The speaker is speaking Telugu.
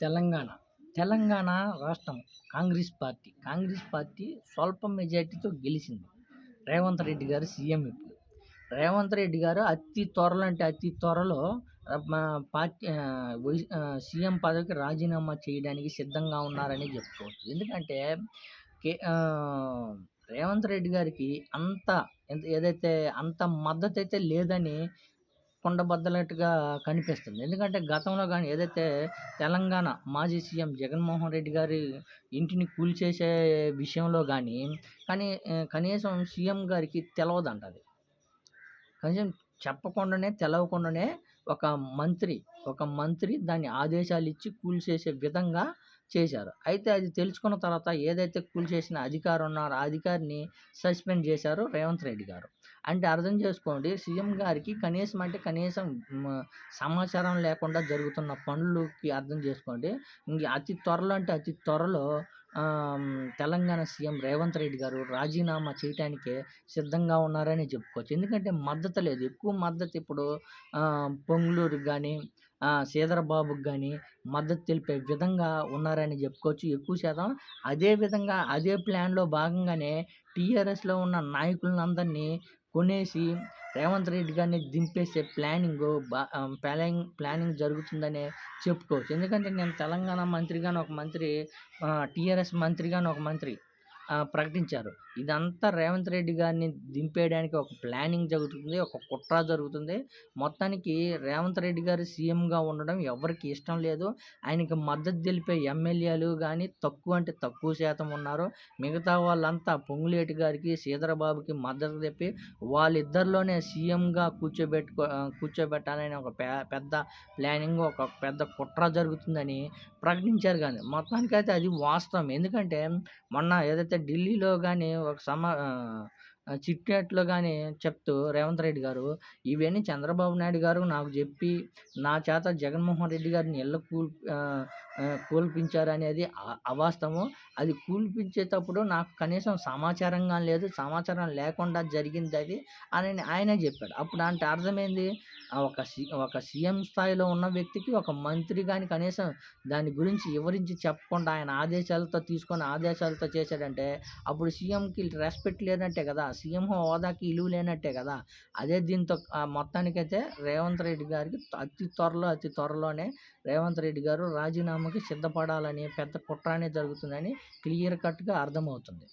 తెలంగాణ. తెలంగాణ రాష్ట్రం కాంగ్రెస్ పార్టీ. కాంగ్రెస్ పార్టీ స్వల్ప మెజార్టీతో గెలిచింది. రేవంత్ రెడ్డి గారు సీఎం ఇప్పుడు. రేవంత్ రెడ్డి గారు అతి త్వరలో అంటే అతి త్వరలో పార్టీ సీఎం పదవికి రాజీనామా చేయడానికి సిద్ధంగా ఉన్నారని చెప్పుకోవచ్చు. ఎందుకంటే కే రేవంత్ రెడ్డి గారికి అంత ఎంత- ఏదైతే అంత మద్దతు అయితే లేదని కుండబద్దలట్టుగా కనిపిస్తుంది. ఎందుకంటే గతంలో కానీ ఏదైతే తెలంగాణ మాజీ సీఎం జగన్మోహన్ రెడ్డి గారి ఇంటిని కూల్చేసే విషయంలో కానీ కానీ కనీసం సీఎం గారికి తెలవదంట అది. కనీసం చెప్పకుండానే తెలవకుండానే ఒక మంత్రి ఒక మంత్రి దాన్ని ఆదేశాలు ఇచ్చి కూల్చేసే విధంగా చేశారు. అయితే అది తెలుసుకున్న తర్వాత ఏదైతే కూల్చేసిన అధికారి ఉన్నారో ఆ అధికారిని సస్పెండ్ చేశారు రేవంత్ రెడ్డి గారు. అంటే అర్థం చేసుకోండి సీఎం గారికి కనీసం అంటే కనీసం సమాచారం లేకుండా జరుగుతున్న పనులకి అర్థం చేసుకోండి. ఇంక అతి త్వరలో అంటే అతి త్వరలో తెలంగాణ సీఎం రేవంత్ రెడ్డి గారు రాజీనామా చేయటానికే సిద్ధంగా ఉన్నారని చెప్పుకోవచ్చు. ఎందుకంటే మద్దతు లేదు. ఎక్కువ మద్దతు ఇప్పుడు ఆ, పొంగులూరుకి కానీ సీదరబాబుకి కానీ మద్దతు తెలిపే విధంగా ఉన్నారని చెప్పుకోవచ్చు. ఎక్కువ శాతం అదే విధంగా అదే ప్లాన్లో భాగంగానే టీఆర్ఎస్లో ఉన్న నాయకులందరినీ కొనేసి రేవంత్ రెడ్డి గారిని దింపేసే ప్లానింగ్ బా ప్లానింగ్ ప్లానింగ్ జరుగుతుందనే చెప్పుకోవచ్చు. ఎందుకంటే నేను తెలంగాణ మంత్రిగాను ఒక మంత్రి టీఆర్ఎస్ మంత్రిగాను ఒక మంత్రి ప్రకటించారు. ఇదంతా రేవంత్ రెడ్డి గారిని దింపేయడానికి ఒక ప్లానింగ్ జరుగుతుంది ఒక కుట్ర జరుగుతుంది. మొత్తానికి రేవంత్ రెడ్డి గారు సీఎంగా ఉండడం ఎవరికి ఇష్టం లేదు. ఆయనకి మద్దతు తెలిపే ఎమ్మెల్యేలు కానీ తక్కువ అంటే తక్కువ శాతం ఉన్నారు. మిగతా వాళ్ళంతా పొంగులేటి గారికి సీదరబాబుకి మద్దతు తెప్పి వాళ్ళిద్దరిలోనే సీఎంగా కూర్చోబెట్టుకో కూర్చోబెట్టాలని ఒక పెద్ద ప్లానింగ్ ఒక పెద్ద కుట్ర జరుగుతుందని ప్రకటించారు కానీ మొత్తానికైతే అది వాస్తవం. ఎందుకంటే మొన్న ఏదైతే ఢిల్లీలో కానీ ఒక సమా చిట్చాట్లో కానీ చెప్తూ రేవంత్ రెడ్డి గారు ఇవన్నీ చంద్రబాబు నాయుడు గారు నాకు చెప్పి నా చేత జగన్మోహన్ రెడ్డి గారిని ఇళ్ళ కూల్ కూల్పించారు అనేది అవాస్తవం అది కూల్పించేటప్పుడు నాకు కనీసం సమాచారంగా లేదు సమాచారం లేకుండా జరిగింది అది అని ఆయనే చెప్పాడు. అప్పుడు అంటే అర్థమైంది ఒక సి ఒక సీఎం స్థాయిలో ఉన్న వ్యక్తికి ఒక మంత్రి కానీ కనీసం దాని గురించి వివరించి చెప్పకుండా ఆయన ఆదేశాలతో తీసుకొని ఆదేశాలతో చేశాడంటే అప్పుడు సీఎంకి రెస్పెక్ట్ లేనట్టే కదా. సీఎం హోదాకి ఇలువ లేనట్టే కదా. అదే దీంతో ఆ మొత్తానికైతే రేవంత్ రెడ్డి గారికి అతి త్వరలో అతి త్వరలోనే రేవంత్ రెడ్డి గారు రాజీనామాకి సిద్ధపడాలని పెద్ద కుట్రానే జరుగుతుందని క్లియర్ కట్గా అర్థమవుతుంది.